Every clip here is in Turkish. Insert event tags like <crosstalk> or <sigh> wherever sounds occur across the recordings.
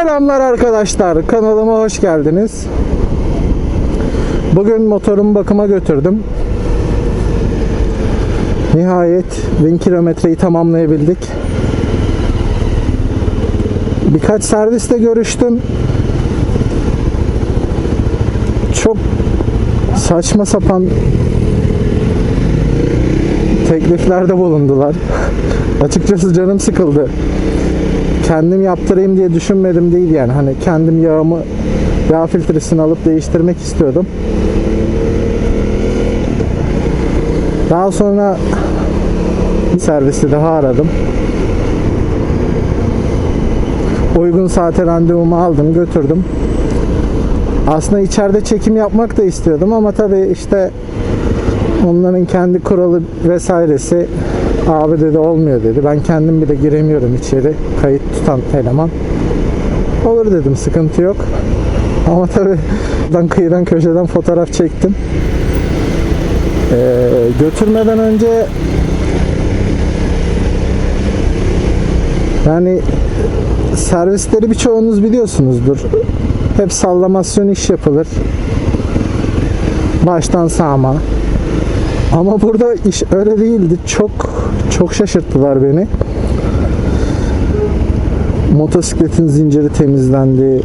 Selamlar arkadaşlar. Kanalıma hoş geldiniz. Bugün motorumu bakıma götürdüm. Nihayet 1000 kilometreyi tamamlayabildik. Birkaç servisle görüştüm. Çok saçma sapan tekliflerde bulundular. <laughs> Açıkçası canım sıkıldı kendim yaptırayım diye düşünmedim değil yani. Hani kendim yağımı yağ filtresini alıp değiştirmek istiyordum. Daha sonra servisi daha aradım. Uygun saate randevumu aldım, götürdüm. Aslında içeride çekim yapmak da istiyordum ama tabii işte onların kendi kuralı vesairesi abi dedi olmuyor dedi. Ben kendim bile giremiyorum içeri. Kayıt tutan eleman. Olur dedim sıkıntı yok. Ama tabii ben kıyıdan köşeden fotoğraf çektim. Ee, götürmeden önce yani servisleri birçoğunuz biliyorsunuzdur. Hep sallamasyon iş yapılır. Baştan sağma. Ama burada iş öyle değildi. Çok çok şaşırttılar beni. Motosikletin zinciri temizlendi.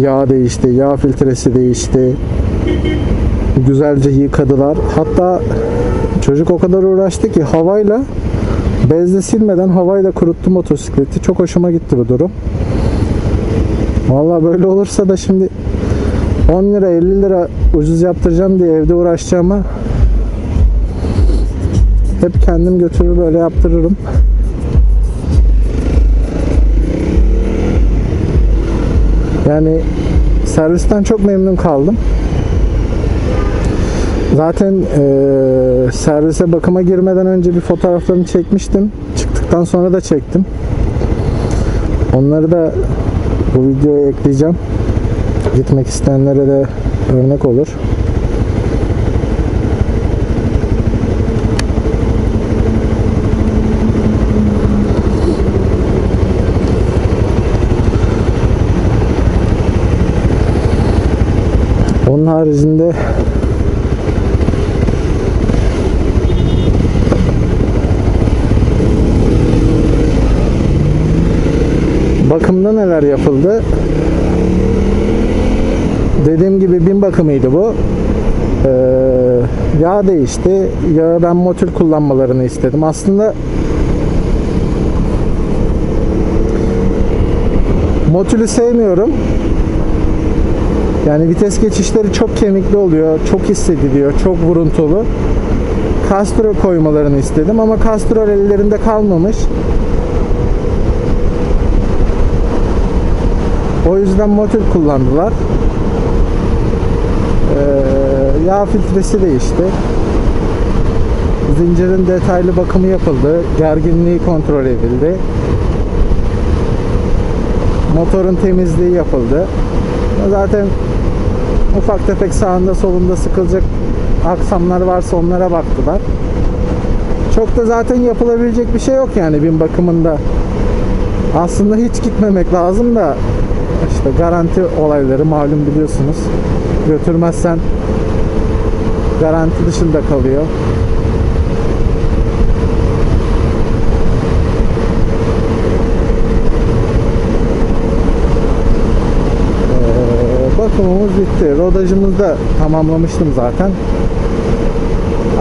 Yağ değişti, yağ filtresi değişti. Güzelce yıkadılar. Hatta çocuk o kadar uğraştı ki havayla bezle silmeden havayla kuruttu motosikleti. Çok hoşuma gitti bu durum. Vallahi böyle olursa da şimdi 10 lira 50 lira ucuz yaptıracağım diye evde uğraşacağıma hep kendim götürür böyle yaptırırım. Yani servisten çok memnun kaldım. Zaten eee, servise bakıma girmeden önce bir fotoğraflarını çekmiştim. Çıktıktan sonra da çektim. Onları da bu videoya ekleyeceğim. Gitmek isteyenlere de örnek olur. Onun haricinde bakımda neler yapıldı? Dediğim gibi bin bakımıydı bu. Ee, yağ değişti. Yağı ben motul kullanmalarını istedim. Aslında Motülü sevmiyorum. Yani vites geçişleri çok kemikli oluyor, çok hissediliyor, çok vuruntulu. Castrol koymalarını istedim ama Castrol ellerinde kalmamış. O yüzden motor kullandılar. Ee, yağ filtresi değişti. Zincirin detaylı bakımı yapıldı. Gerginliği kontrol edildi. Motorun temizliği yapıldı. Zaten ufak tefek sağında solunda sıkılacak aksamlar varsa onlara baktılar. Çok da zaten yapılabilecek bir şey yok yani bin bakımında. Aslında hiç gitmemek lazım da işte garanti olayları malum biliyorsunuz. Götürmezsen garanti dışında kalıyor. Ee, bakımımız bitti. Rodajımızı da tamamlamıştım zaten.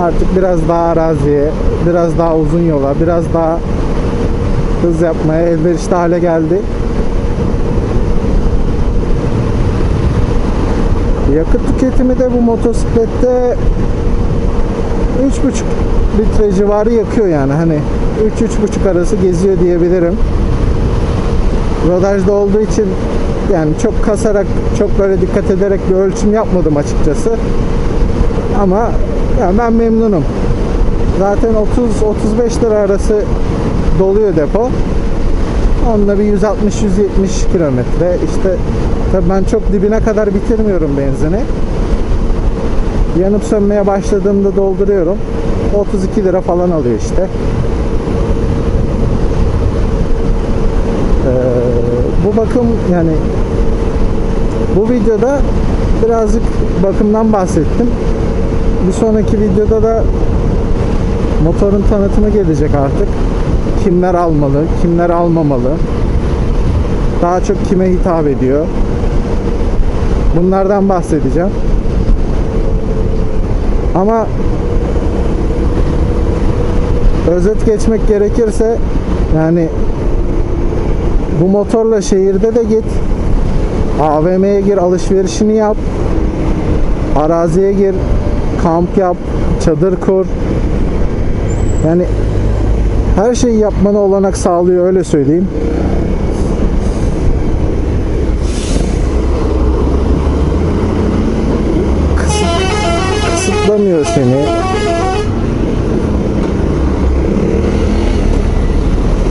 Artık biraz daha araziye, biraz daha uzun yola, biraz daha hız yapmaya elverişli hale geldi. Yakıt tüketimi de bu motosiklette 3,5 litre civarı yakıyor yani hani 3-3,5 arası geziyor diyebilirim. Rodajda olduğu için yani çok kasarak çok böyle dikkat ederek bir ölçüm yapmadım açıkçası. Ama yani ben memnunum. Zaten 30-35 lira arası doluyor depo. Onunla bir 160-170 kilometre. İşte tabii ben çok dibine kadar bitirmiyorum benzini. Yanıp sönmeye başladığımda dolduruyorum. 32 lira falan alıyor işte. Ee, bu bakım yani bu videoda birazcık bakımdan bahsettim. Bir sonraki videoda da motorun tanıtımı gelecek artık. Kimler almalı, kimler almamalı. Daha çok kime hitap ediyor. Bunlardan bahsedeceğim. Ama özet geçmek gerekirse yani bu motorla şehirde de git. AVM'ye gir, alışverişini yap. Araziye gir, kamp yap, çadır kur. Yani her şeyi yapmana olanak sağlıyor öyle söyleyeyim. Kısıt- Kısıtlamıyor seni.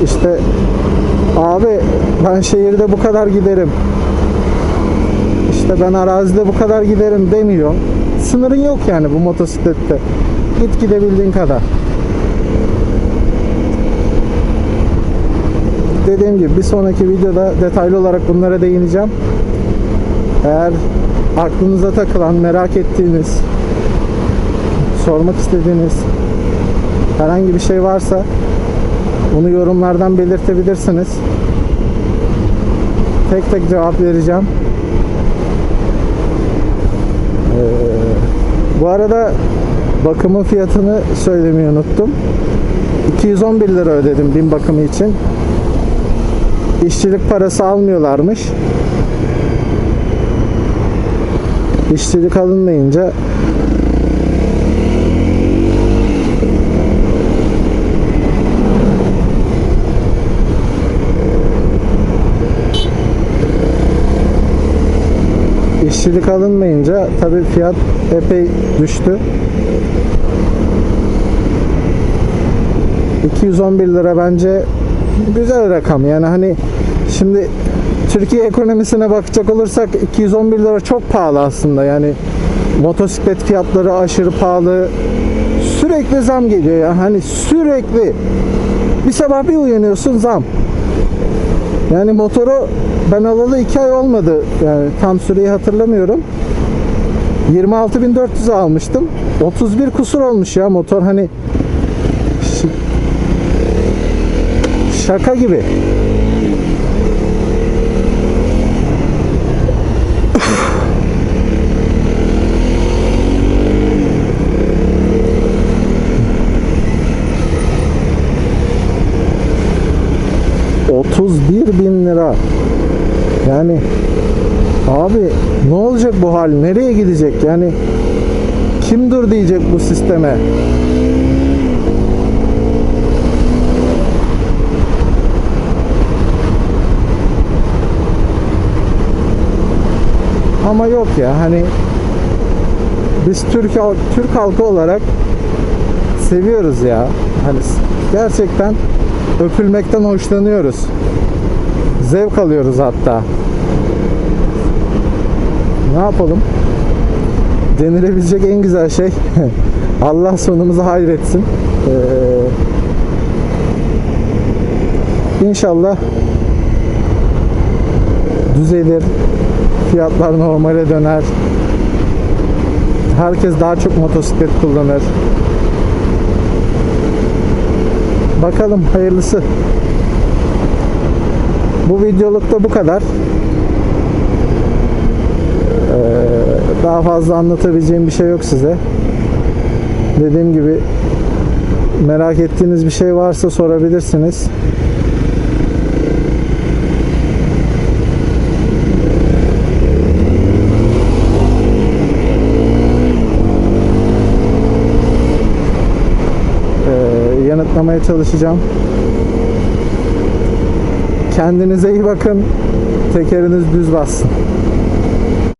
İşte abi ben şehirde bu kadar giderim. İşte ben arazide bu kadar giderim demiyor. Sınırın yok yani bu motosiklette. Git gidebildiğin kadar. Dediğim gibi bir sonraki videoda detaylı olarak bunlara değineceğim. Eğer aklınıza takılan, merak ettiğiniz, sormak istediğiniz herhangi bir şey varsa bunu yorumlardan belirtebilirsiniz. Tek tek cevap vereceğim. Bu arada bakımın fiyatını söylemeyi unuttum. 211 lira ödedim bin bakımı için. İşçilik parası almıyorlarmış. İşçilik alınmayınca işçilik alınmayınca tabii fiyat epey düştü. 211 lira bence güzel rakam. Yani hani şimdi Türkiye ekonomisine bakacak olursak 211 lira çok pahalı aslında. Yani motosiklet fiyatları aşırı pahalı. Sürekli zam geliyor ya. Hani sürekli. Bir sabah bir uyanıyorsun zam yani motoru ben alalı 2 ay olmadı. Yani tam süreyi hatırlamıyorum. 26.400 almıştım. 31 kusur olmuş ya motor hani şaka gibi. ...31 bin lira. Yani abi ne olacak bu hal? Nereye gidecek? Yani kim dur diyecek bu sisteme? Ama yok ya hani biz Türk Türk halkı olarak seviyoruz ya. Hani gerçekten öpülmekten hoşlanıyoruz. Zevk alıyoruz hatta. Ne yapalım? Denilebilecek en güzel şey <laughs> Allah sonumuzu hayretsin. Ee, inşallah düzelir. Fiyatlar normale döner. Herkes daha çok motosiklet kullanır. Bakalım hayırlısı. Bu videolukta bu kadar. Ee, daha fazla anlatabileceğim bir şey yok size. Dediğim gibi merak ettiğiniz bir şey varsa sorabilirsiniz. Ee, yanıtlamaya çalışacağım. Kendinize iyi bakın. Tekeriniz düz bassın.